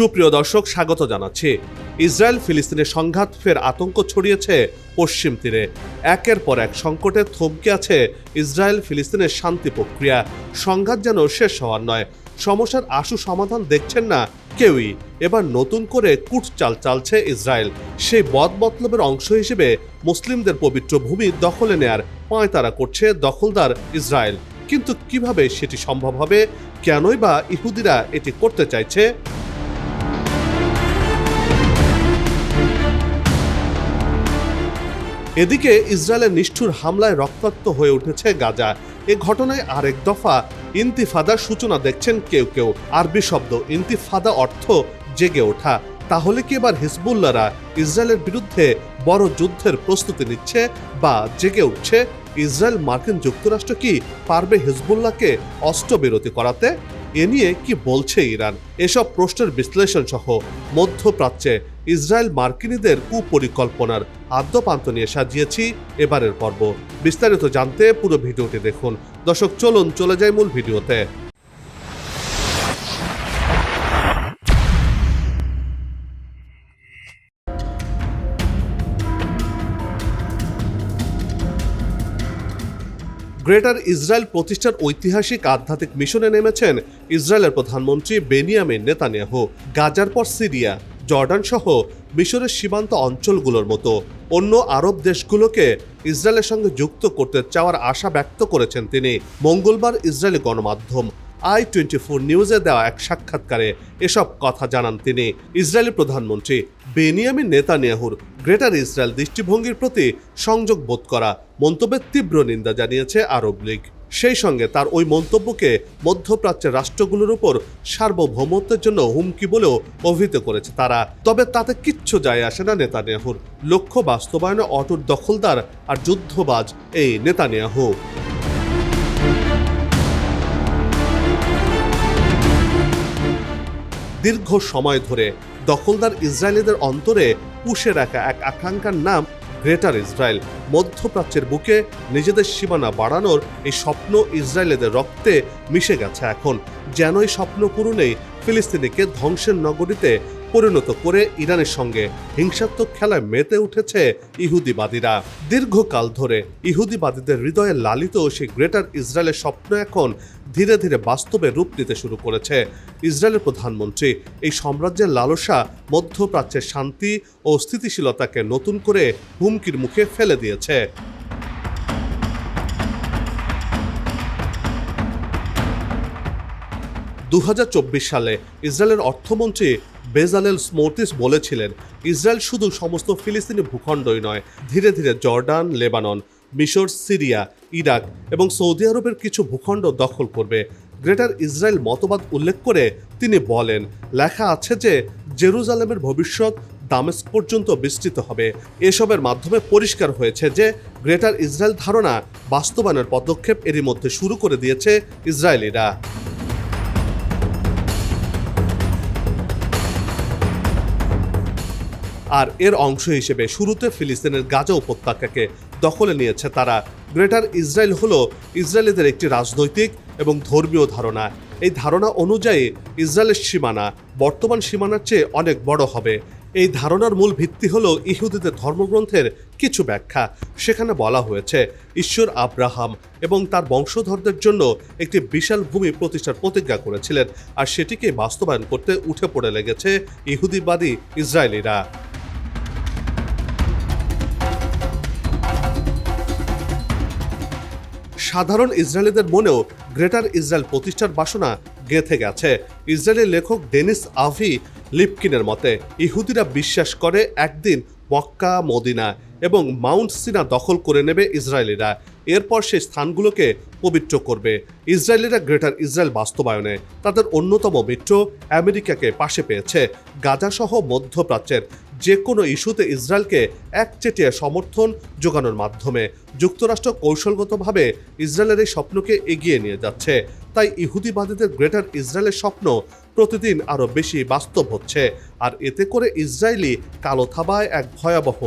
সুপ্রিয় দর্শক, স্বাগত জানাচ্ছি। ইসরায়েল ফিলিস্তিনের সংঘাত ফের আতঙ্ক ছড়িয়েছে পশ্চিম তীরে। একের পর এক সংকটে থমকে আছে ইসরায়েল ফিলিস্তিনের শান্তি প্রক্রিয়া। সংঘাত যেন শেষ হওয়ার নয়, সমস্যার আশু সমাধান দেখছেন না কেউই। এবার নতুন করে কুটচাল চালছে ইসরায়েল। সেই বদ মতলবের অংশ হিসেবে মুসলিমদের পবিত্র ভূমি দখলে নেয়ার পায়তারা করছে দখলদার ইসরায়েল। কিন্তু কীভাবে সেটি সম্ভব হবে? কেনই বা ইহুদিরা এটি করতে চাইছে? এদিকে ইসরায়েলের নিষ্ঠুর হামলায় রক্তাক্ত হয়ে উঠেছে গাজা। এ ঘটনায় আরেক দফা ইন্তিফাদার সূচনা দেখছেন কেউ কেউ। আরবি শব্দ, ইন্তিফাদা অর্থ জেগে ওঠা। তাহলে কি এবার হিজবুল্লারা ইসরায়েলের বিরুদ্ধে বড় যুদ্ধের প্রস্তুতি নিচ্ছে বা জেগে উঠছে? ইসরায়েল মার্কিন যুক্তরাষ্ট্র কি পারবে হিজবুল্লাহকে অস্ত্রবিরতি করাতে? এ নিয়ে কি বলছে ইরান? এসব প্রশ্নের বিশ্লেষণ সহ মধ্যপ্রাচ্যে ইসরায়েল মার্কিনীদের কুপরিকল্পনার আদ্যপান্ত নিয়ে সাজিয়েছি এবারের পর্ব। বিস্তারিত জানতে পুরো ভিডিওটি দেখুন। দর্শক, চলুন, চলে যায় মূল ভিডিওতে। গ্রেটার ইসরায়েল প্রতিষ্ঠার ঐতিহাসিক আধ্যাত্মিক মিশনে নেমেছেন ইসরায়েলের প্রধানমন্ত্রী বেনিয়ামিন নেতানিয়াহু। গাজার পর সিরিয়া। জর্ডান সহ মিশরের সীমান্ত অঞ্চলগুলোর মতো অন্য আরব দেশগুলোকে ইসরায়েলের সঙ্গে যুক্ত করতে চাওয়ার আশা ব্যক্ত করেছেন তিনি। মঙ্গলবার ইসরায়েলি গণমাধ্যম আই টোয়েন্টি ফোর নিউজে দেওয়া এক সাক্ষাৎকারে এসব কথা জানান তিনি। ইসরায়েলি প্রধানমন্ত্রী বেনিয়ামিন নেতানিয়াহুর গ্রেটার ইসরায়েল দৃষ্টিভঙ্গির প্রতি সংযোগ বোধ করা মন্তব্যের তীব্র নিন্দা জানিয়েছে আরব লীগ। সেই সঙ্গে তার ওই মন্তব্যকে মধ্যপ্রাচ্যের রাষ্ট্রগুলোর উপর সার্বভৌমত্বের জন্য হুমকি বলেও অভিহিত করেছে তারা। তবে তাতে কিচ্ছু যায় আসে না নেতানিয়াহুর। লক্ষ্য বাস্তবায়নে অটুট দখলদার আর যুদ্ধবাজ এই নেতানিয়াহু। দীর্ঘ সময় ধরে দখলদার ইসরায়েলিদের অন্তরে পুষে রাখা এক আকাঙ্ক্ষার নাম গ্রেটার ইসরায়েল মধ্যপ্রাচ্যের বুকে নিজেদের সীমানা বাড়ানোর এই স্বপ্ন ইসরায়েলিদের রক্তে মিশে গেছে এখন। যেন এই স্বপ্ন পূরণেই ফিলিস্তিনিকে ধ্বংসের নগরীতে পরিণত করে ইরানের সঙ্গে হিংসাত্মক খেলায় মেতে উঠেছে ইহুদিবাদীরা। দীর্ঘকাল ধরে ইহুদিবাদীদের হৃদয়ে লালিত সেই গ্রেটার ইসরায়েলের স্বপ্ন এখন ধীরে ধীরে বাস্তবে রূপ নিতে শুরু করেছে। ইসরায়েলের প্রধানমন্ত্রী এই সাম্রাজ্যের লালসা মধ্যপ্রাচ্যের শান্তি ও স্থিতিশীলতাকে নতুন করে হুমকির মুখে ফেলে দিয়েছে। দু হাজার চব্বিশ সালে ইসরায়েলের অর্থমন্ত্রী বেজালেল স্মোর্টিস বলেছিলেন, ইসরায়েল শুধু সমস্ত ফিলিস্তিনি ভূখণ্ডই নয়, ধীরে ধীরে জর্ডান, লেবানন, মিশর, সিরিয়া ইরাক এবং সৌদি আরবের কিছু ভূখণ্ড দখল করবে। গ্রেটার ইসরায়েল মতবাদ উল্লেখ করে তিনি বলেন, লেখা আছে যে জেরুজালেমের ভবিষ্যৎ দামেস্ক পর্যন্ত বিস্তৃত হবে। এসবের মাধ্যমে পরিষ্কার হয়েছে যে গ্রেটার ইসরায়েল ধারণা বাস্তবায়নের পদক্ষেপ এরই মধ্যে শুরু করে দিয়েছে ইসরায়েলিরা। আর এর অংশ হিসেবে শুরুতে ফিলিস্তিনের গাজা উপত্যকাকে দখলে নিয়েছে তারা। গ্রেটার ইসরায়েল হলো ইসরায়েলিদের একটি রাজনৈতিক এবং ধর্মীয় ধারণা। এই ধারণা অনুযায়ী ইসরায়েলের সীমানা বর্তমান সীমানার চেয়ে অনেক বড় হবে। এই ধারণার মূল ভিত্তি হল ইহুদিদের ধর্মগ্রন্থের কিছু ব্যাখ্যা। সেখানে বলা হয়েছে, ঈশ্বর আব্রাহাম এবং তার বংশধরদের জন্য একটি বিশাল ভূমি প্রতিষ্ঠার প্রতিজ্ঞা করেছিলেন, আর সেটিকে বাস্তবায়ন করতে উঠে পড়ে লেগেছে ইহুদিবাদী ইসরায়েলিরা। সাধারণ ইসরায়েলিদের মনেও গ্রেটার ইসরায়েল প্রতিষ্ঠার বাসনা গেঁথে গেছে। ইসরায়েলি লেখক ডেনিস আভি লিপকিনের মতে, ইহুদিরা বিশ্বাস করে একদিন মক্কা, মদিনা এবং মাউন্ট সিনা দখল করে নেবে ইসরায়েলিরা। এরপর সেই স্থানগুলোকে পবিত্র করবে। ইসরায়েলিরা গ্রেটার ইসরায়েল বাস্তবায়নে তাদের অন্যতম মিত্র আমেরিকাকে পাশে পেয়েছে। গাজাসহ মধ্যপ্রাচ্যের যে কোনো ইস্যুতে ইসরায়েলকে একচেটিয়া সমর্থন যোগানোর মাধ্যমে। যুক্তরাষ্ট্র কৌশলগতভাবে ইসরায়েলের এই স্বপ্নকে এগিয়ে নিয়ে যাচ্ছে। তাই ইহুদিবাদীদের গ্রেটার ইসরায়েলের স্বপ্ন প্রতিদিন আরও বেশি বাস্তব হচ্ছে। আর এতে করে ইসরায়েলি কালো থাবায় এক ভয়াবহ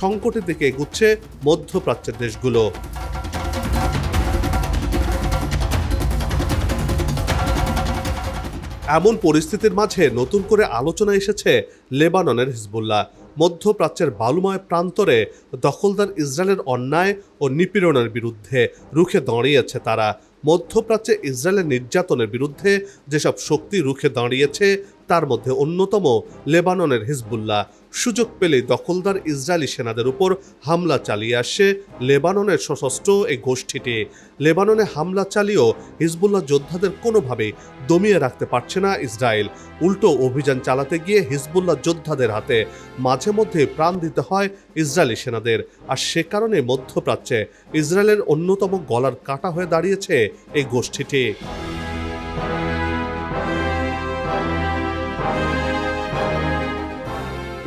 সংকটের দিকে এগুচ্ছে মধ্যপ্রাচ্যের দেশগুলো। এমন পরিস্থিতির মাঝে নতুন করে আলোচনা এসেছে লেবাননের হিজবুল্লাহ। মধ্যপ্রাচ্যের বালুময় প্রান্তরে দখলদার ইসরায়েলের অন্যায় ও নিপীড়নের বিরুদ্ধে রুখে দাঁড়িয়েছে তারা। মধ্যপ্রাচ্যে ইসরায়েলের নির্যাতনের বিরুদ্ধে যেসব শক্তি রুখে দাঁড়িয়েছে তার মধ্যে অন্যতম লেবাননের হিজবুল্লাহ। সুযোগ পেলেই দখলদার ইসরায়েলি সেনাদের উপর হামলা চালিয়ে আসে লেবাননের সশস্ত্র এই গোষ্ঠীটি। লেবাননে হামলা চালিয়েও হিজবুল্লাহ যোদ্ধাদের কোনোভাবেই দমিয়ে রাখতে পারছে না ইসরায়েল। উল্টো অভিযান চালাতে গিয়ে হিজবুল্লাহ যোদ্ধাদের হাতে মাঝে মধ্যে প্রাণ দিতে হয় ইসরায়েলি সেনাদের। আর সে কারণে মধ্যপ্রাচ্যে ইসরায়েলের অন্যতম গলার কাটা হয়ে দাঁড়িয়েছে এই গোষ্ঠীটি।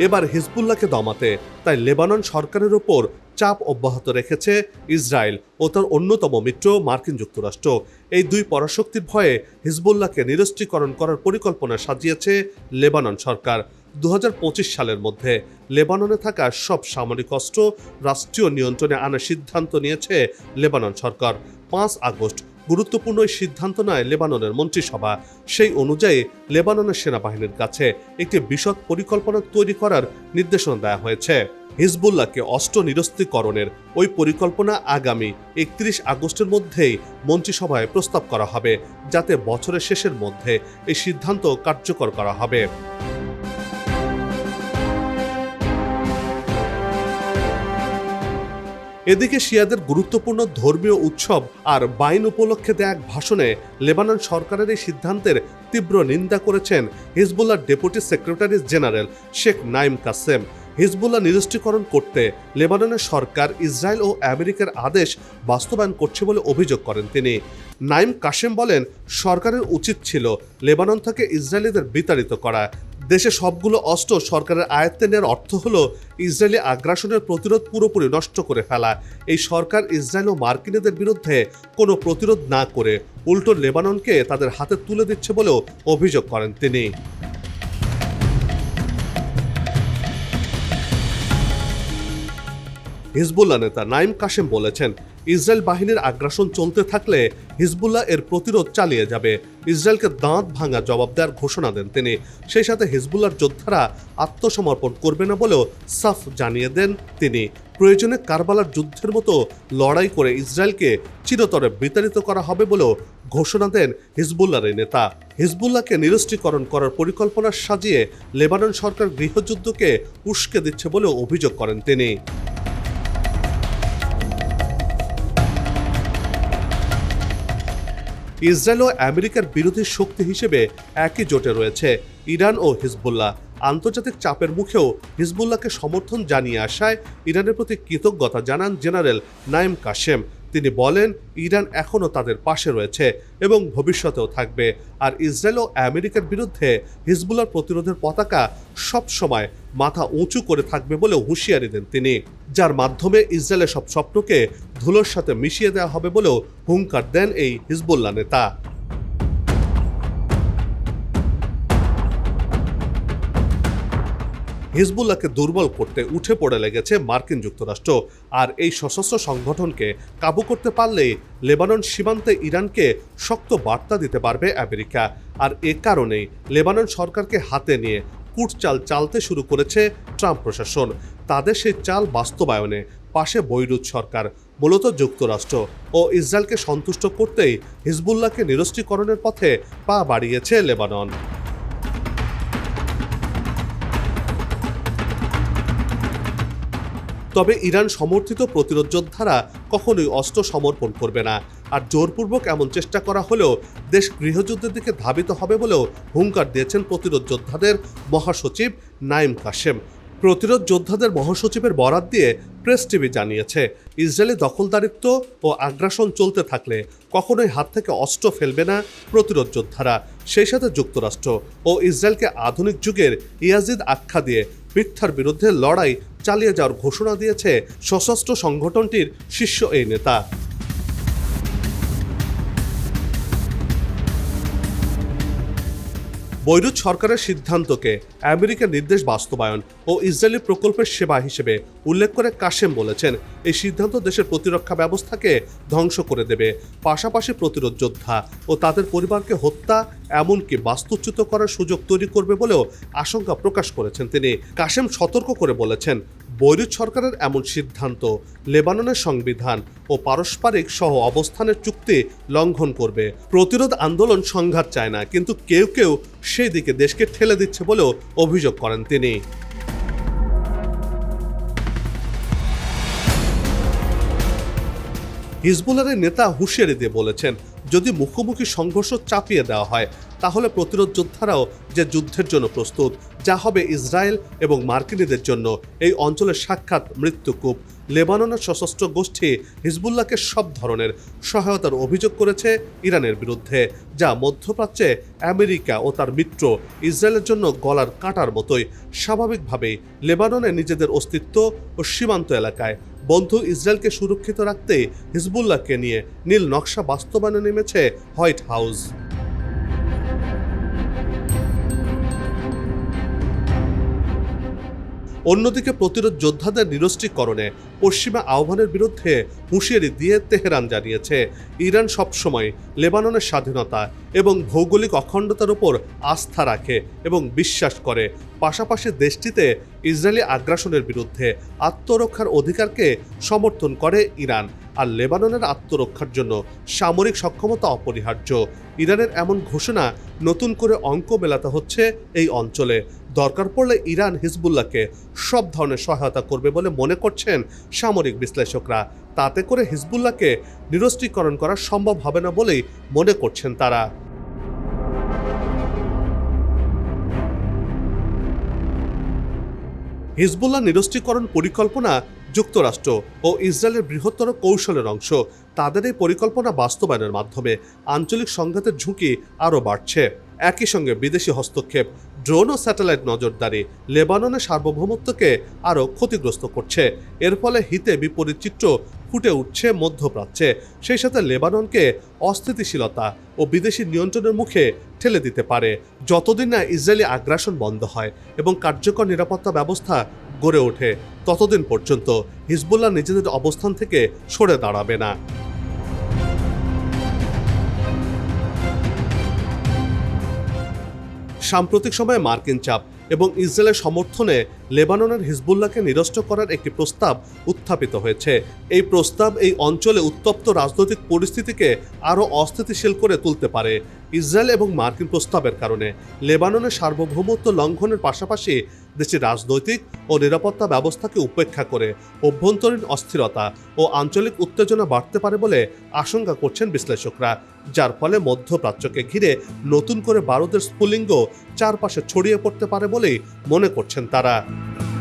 এবার হিজবুল্লাহকে দমাতে। তাই লেবানন সরকারের ওপর চাপ অব্যাহত রেখেছে ইসরায়েল ও তার অন্যতম মিত্র মার্কিন যুক্তরাষ্ট্র। এই দুই পরাশক্তির ভয়ে হিজবুল্লাহকে নিরস্ত্রীকরণ করার পরিকল্পনা সাজিয়েছে লেবানন সরকার। দু হাজার পঁচিশ সালের মধ্যে লেবাননে থাকা সব সামরিক অস্ত্র রাষ্ট্রীয় নিয়ন্ত্রণে আনার সিদ্ধান্ত নিয়েছে লেবানন সরকার। পাঁচ আগস্ট গুরুত্বপূর্ণ এই সিদ্ধান্ত নেয় লেবাননের মন্ত্রিসভা। সেই অনুযায়ী লেবাননের সেনাবাহিনীর কাছে একটি বিশদ পরিকল্পনা তৈরি করার নির্দেশনা দেওয়া হয়েছে। হিজবুল্লাহকে অস্ত্র নিরস্ত্রীকরণের ওই পরিকল্পনা আগামী একত্রিশ আগস্টের মধ্যেই মন্ত্রিসভায় প্রস্তাব করা হবে, যাতে বছরের শেষের মধ্যে এই সিদ্ধান্ত কার্যকর করা হবে। এদিকে শিয়াদের গুরুত্বপূর্ণ ধর্মীয় উৎসব আর বাইন উপলক্ষে দেয়া এক ভাষণে লেবানন সরকারের এই সিদ্ধান্তের তীব্র নিন্দা করেছেন Hezbollah deputy secretary general Sheikh Naim Qassem. Hezbollah নিরস্ত্রীকরণ করতে লেবাননের সরকার ইসরায়েল ও আমেরিকার আদেশ বাস্তবায়ন করছে বলে অভিযোগ করেন তিনি। নাইম কাশেম বলেন, সরকারের উচিত ছিল লেবানন থেকে ইসরায়েলিদের বিতাড়িত করা। দেশে সবগুলো অস্ত্র সরকারের আয়ত্তে নেওয়ার অর্থ হল ইসরায়েলি আগ্রাসনের প্রতিরোধ পুরোপুরি নষ্ট করে ফেলা। এই সরকার ইসরায়েল ও মার্কিনীদের বিরুদ্ধে কোনো প্রতিরোধ না করে উল্টো লেবাননকে তাদের হাতে তুলে দিচ্ছে বলেও অভিযোগ করেন তিনি। হিজবুল্লাহ নেতা নাইম কাশেম বলেছেন, ইসরায়েল বাহিনীর আগ্রাসন চলতে থাকলে হিজবুল্লাহ এর প্রতিরোধ চালিয়ে যাবে। ইসরায়েলকে দাঁত ভাঙা জবাব দেওয়ার ঘোষণা দেন তিনি। সেই সাথে হিজবুল্লাহর যোদ্ধারা আত্মসমর্পণ করবে না বলেও সাফ জানিয়ে দেন তিনি। প্রয়োজনে কারবালার যুদ্ধের মতো লড়াই করে ইসরায়েলকে চিরতরে বিতাড়িত করা হবে বলেও ঘোষণা দেন হিজবুল্লাহর এই নেতা। হিজবুল্লাহকে নিরস্ত্রীকরণ করার পরিকল্পনা সাজিয়ে লেবানন সরকার গৃহযুদ্ধকে উস্কে দিচ্ছে বলেও অভিযোগ করেন তিনি। ইসরায়েল ও আমেরিকার বিরোধী শক্তি হিসেবে একই জোটে রয়েছে ইরান ও হিজবুল্লাহ। আন্তর্জাতিক চাপের মুখেও হিজবুল্লাহকে সমর্থন জানিয়ে আসায় ইরানের প্রতি কৃতজ্ঞতা জানান জেনারেল নাইম কাশেম। তিনি বলেন, ইরান এখনও তাদের পাশে রয়েছে এবং ভবিষ্যতেও থাকবে। আর ইসরায়েল ও আমেরিকার বিরুদ্ধে হিজবুল্লার প্রতিরোধের পতাকা সবসময় মাথা উঁচু করে থাকবে বলে হুঁশিয়ারি দেন তিনি, যার মাধ্যমে ইসরায়েলের সব স্বপ্নকে ধুলোর সাথে মিশিয়ে দেওয়া হবে বলেও হুঙ্কার দেন এই হিজবুল্লাহ নেতা। হিজবুল্লাহকে দুর্বল করতে উঠে পড়ে লেগেছে মার্কিন যুক্তরাষ্ট্র। আর এই সশস্ত্র সংগঠনকে কাবু করতে পারলেই লেবানন সীমান্তে ইরানকে শক্ত বার্তা দিতে পারবে আমেরিকা। আর এ কারণেই লেবানন সরকারকে হাতে নিয়ে কুটচাল চালতে শুরু করেছে ট্রাম্প প্রশাসন। তাদের সেই চাল বাস্তবায়নে পাশে বৈরুত সরকার, মূলত যুক্তরাষ্ট্র ও ইসরায়েলকে সন্তুষ্ট করতেই হিজবুল্লাহকে নিরস্ত্রীকরণের পথে পা বাড়িয়েছে লেবানন। তবে ইরান সমর্থিত প্রতিরোধ যোদ্ধারা কখনোই অস্ত্র সমর্পণ করবে না। আর জোরপূর্বক এমন চেষ্টা করা হলেও দেশ গৃহযুদ্ধের দিকে ধাবিত হবে বলেও হুঙ্কার দিয়েছেন প্রতিরোধ যোদ্ধাদের মহাসচিব নাইম কাশেম। প্রতিরোধ যোদ্ধাদের মহাসচিবের বরাত দিয়ে প্রেস টিভি জানিয়েছে, ইসরায়েলি দখলদারিত্ব ও আগ্রাসন চলতে থাকলে কখনোই হাত থেকে অস্ত্র ফেলবে না প্রতিরোধ যোদ্ধারা। সেই সাথে যুক্তরাষ্ট্র ও ইসরায়েলকে আধুনিক যুগের ইয়াজিদ আখ্যা দিয়ে মিথ্যার বিরুদ্ধে লড়াই চালিয়ে যাওয়ার ঘোষণা দিয়েছে সশস্ত্র সংগঠনটির শীর্ষ এই নেতা। বৈরুত সরকারের সিদ্ধান্তকে আমেরিকার নির্দেশ বাস্তবায়ন ও ইসরায়েলি প্রকল্পের সেবা হিসেবে উল্লেখ করে কাশেম বলেছেন। এই সিদ্ধান্ত দেশের প্রতিরক্ষা ব্যবস্থাকে ধ্বংস করে দেবে। পাশাপাশি প্রতিরোধ যোদ্ধা ও তাদের পরিবারকে হত্যা, এমনকি বাস্তুচ্যুত করার সুযোগ তৈরি করবে বলেও আশঙ্কা প্রকাশ করেছেন তিনি। কাশেম সতর্ক করে বলেছেন বৈরুত সরকারের এমন সিদ্ধান্ত লেবাননের সংবিধান ও পারস্পরিক সহ অবস্থানের চুক্তি লঙ্ঘন করবে। প্রতিরোধ আন্দোলন সংঘাত চায় না, কিন্তু কেউ কেউ সেই দিকে দেশকে ঠেলে দিচ্ছে বলেও অভিযোগ করেন তিনি। হিজবুলের নেতা হুঁশিয়ারি দিয়ে বলেছেন যদি মুখোমুখি সংঘর্ষ চাপিয়ে দেওয়া হয়, তাহলে প্রতিরোধ যোদ্ধারাও যে যুদ্ধের জন্য প্রস্তুত, যা হবে ইসরায়েল এবং মার্কিনীদের জন্য এই অঞ্চলের সাক্ষাৎ মৃত্যুকূপ। লেবাননের সশস্ত্র গোষ্ঠী হিজবুল্লাহকে সব ধরনের সহায়তার অভিযোগ করেছে ইরানের বিরুদ্ধে, যা মধ্যপ্রাচ্যে আমেরিকা ও তার মিত্র ইসরায়েলের জন্য গলার কাঁটার মতোই। স্বাভাবিকভাবেই লেবাননে নিজেদের অস্তিত্ব ও সীমান্ত এলাকায় বন্ধু ইসরায়েলকে সুরক্ষিত রাখতে হিজবুল্লাহকে নিয়ে নীল নকশা বাস্তবায়নে নেমেছে হোয়াইট হাউস। অন্যদিকে প্রতিরোধ যোদ্ধাদের নিরস্ত্রীকরণে পশ্চিমা আহ্বানের বিরুদ্ধে হুঁশিয়ারি দিয়ে তেহরান জানিয়েছে, ইরান সবসময় লেবাননের স্বাধীনতা এবং ভৌগোলিক অখণ্ডতার উপর আস্থা রাখে এবং বিশ্বাস করে। পাশাপাশি দেশটিতে ইসরায়েলি আগ্রাসনের বিরুদ্ধে আত্মরক্ষার অধিকারকে সমর্থন করে ইরান আর লেবাননের আত্মরক্ষার জন্য সামরিক সক্ষমতা অপরিহার্য। ইরানের এমন ঘোষণা নতুন করে অঙ্ক মেলাতে হচ্ছে এই অঞ্চলে। দরকার পড়লে ইরান হিজবুল্লাহকে সব ধরনের সহায়তা করবে বলে মনে করছেন সামরিক বিশ্লেষকরা। তাতে করে হিজবুল্লাহকে নিরস্ত্রীকরণ করা সম্ভব হবে না বলেই মনে করছেন তারা। হিজবুল্লাহ নিরস্ত্রীকরণ পরিকল্পনা যুক্তরাষ্ট্র ও ইসরায়েলের বৃহত্তর কৌশলের অংশ। তাদের এই পরিকল্পনা বাস্তবায়নের মাধ্যমে আঞ্চলিক সংঘাতের ঝুঁকি আরও বাড়ছে। একই সঙ্গে বিদেশি হস্তক্ষেপ, ড্রোন ও স্যাটেলাইট নজরদারি লেবাননের সার্বভৌমত্বকে আরও ক্ষতিগ্রস্ত করছে। এর ফলে হিতে বিপরীত চিত্র ফুটে উঠছে মধ্যপ্রাচ্যে। সেই সাথে লেবাননকে অস্থিতিশীলতা ও বিদেশি নিয়ন্ত্রণের মুখে ঠেলে দিতে পারে। যতদিন না ইসরায়েলি আগ্রাসন বন্ধ হয় এবং কার্যকর নিরাপত্তা ব্যবস্থা গড়ে ওঠে, ততদিন পর্যন্ত হিজবুল্লাহ নিজেদের অবস্থান থেকে সরে দাঁড়াবে না। সাম্প্রতিক সময়ে মার্কিন চাপ এবং ইসরায়েলের সমর্থনে লেবাননের হিজবুল্লাহকে নিরস্ত করার একটি প্রস্তাব উত্থাপিত হয়েছে। এই প্রস্তাব এই অঞ্চলে উত্তপ্ত রাজনৈতিক পরিস্থিতিকে আরও অস্থিতিশীল করে তুলতে পারে ইসরায়েল এবং মার্কিন প্রস্তাবের কারণে। লেবাননের সার্বভৌমত্ব লঙ্ঘনের পাশাপাশি দেশটির রাজনৈতিক ও নিরাপত্তা ব্যবস্থাকে উপেক্ষা করে অভ্যন্তরীণ অস্থিরতা ও আঞ্চলিক উত্তেজনা বাড়তে পারে বলে আশঙ্কা করছেন বিশ্লেষকরা, যার ফলে মধ্যপ্রাচ্যকে ঘিরে নতুন করে বারুদের স্ফুলিঙ্গ চারপাশে ছড়িয়ে পড়তে পারে বলেই মনে করছেন তারা। Oh.